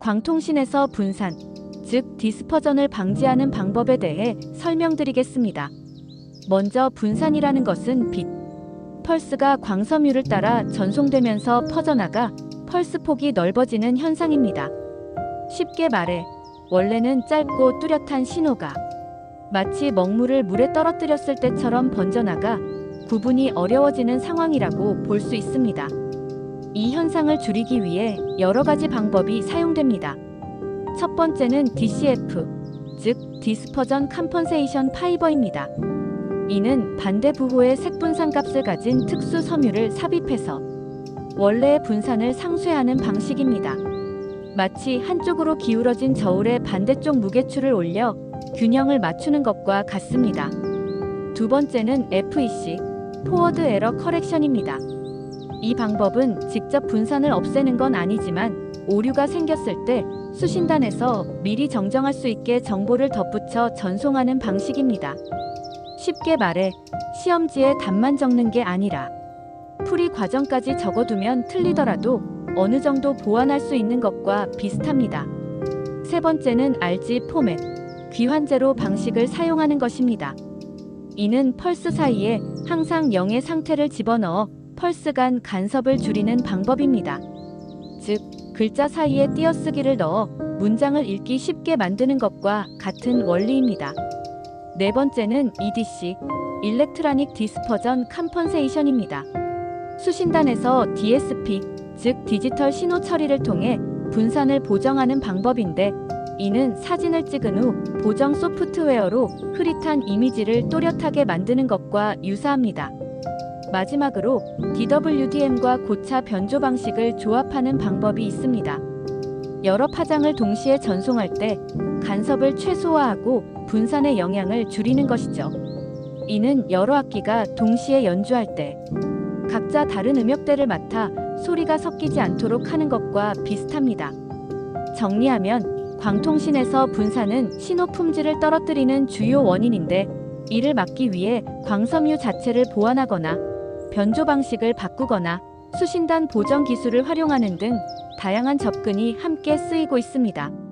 광통신에서 분산, 즉 디스퍼전을 방지하는 방법에 대해 설명드리겠습니다. 먼저 분산이라는 것은 빛, 펄스가 광섬유를 따라 전송되면서 퍼져나가 펄스 폭이 넓어지는 현상입니다. 쉽게 말해, 원래는 짧고 뚜렷한 신호가 마치 먹물을 물에 떨어뜨렸을 때처럼 번져나가 구분이 어려워지는 상황이라고 볼 수 있습니다. 이 현상을 줄이기 위해 여러 가지 방법이 사용됩니다. 첫 번째는 DCF, 즉 디스퍼전 컴펀세이션 파이버입니다. 이는 반대 부호의 색분산 값을 가진 특수 섬유를 삽입해서 원래의 분산을 상쇄하는 방식입니다. 마치 한쪽으로 기울어진 저울의 반대쪽 무게추를 올려 균형을 맞추는 것과 같습니다. 두 번째는 FEC, 포워드 에러 커렉션입니다. 이 방법은 직접 분산을 없애는 건 아니지만 오류가 생겼을 때 수신단에서 미리 정정할 수 있게 정보를 덧붙여 전송하는 방식입니다. 쉽게 말해 시험지에 답만 적는 게 아니라 풀이 과정까지 적어두면 틀리더라도 어느 정도 보완할 수 있는 것과 비슷합니다. 세 번째는 RG 포맷, 귀환제로 방식을 사용하는 것입니다. 이는 펄스 사이에 항상 0의 상태를 집어넣어 펄스 간 간섭을 줄이는 방법입니다. 즉, 글자 사이에 띄어쓰기를 넣어 문장을 읽기 쉽게 만드는 것과 같은 원리입니다. 네 번째는 EDC, 일렉트라닉 디스퍼전 컴펀세이션입니다. 수신단에서 DSP, 즉 디지털 신호 처리를 통해 분산을 보정하는 방법인데 이는 사진을 찍은 후 보정 소프트웨어로 흐릿한 이미지를 또렷하게 만드는 것과 유사합니다. 마지막으로 DWDM과 고차 변조 방식을 조합하는 방법이 있습니다. 여러 파장을 동시에 전송할 때 간섭을 최소화하고 분산의 영향을 줄이는 것이죠. 이는 여러 악기가 동시에 연주할 때 각자 다른 음역대를 맡아 소리가 섞이지 않도록 하는 것과 비슷합니다. 정리하면 광통신에서 분산은 신호 품질을 떨어뜨리는 주요 원인인데 이를 막기 위해 광섬유 자체를 보완하거나 변조 방식을 바꾸거나 수신단 보정 기술을 활용하는 등 다양한 접근이 함께 쓰이고 있습니다.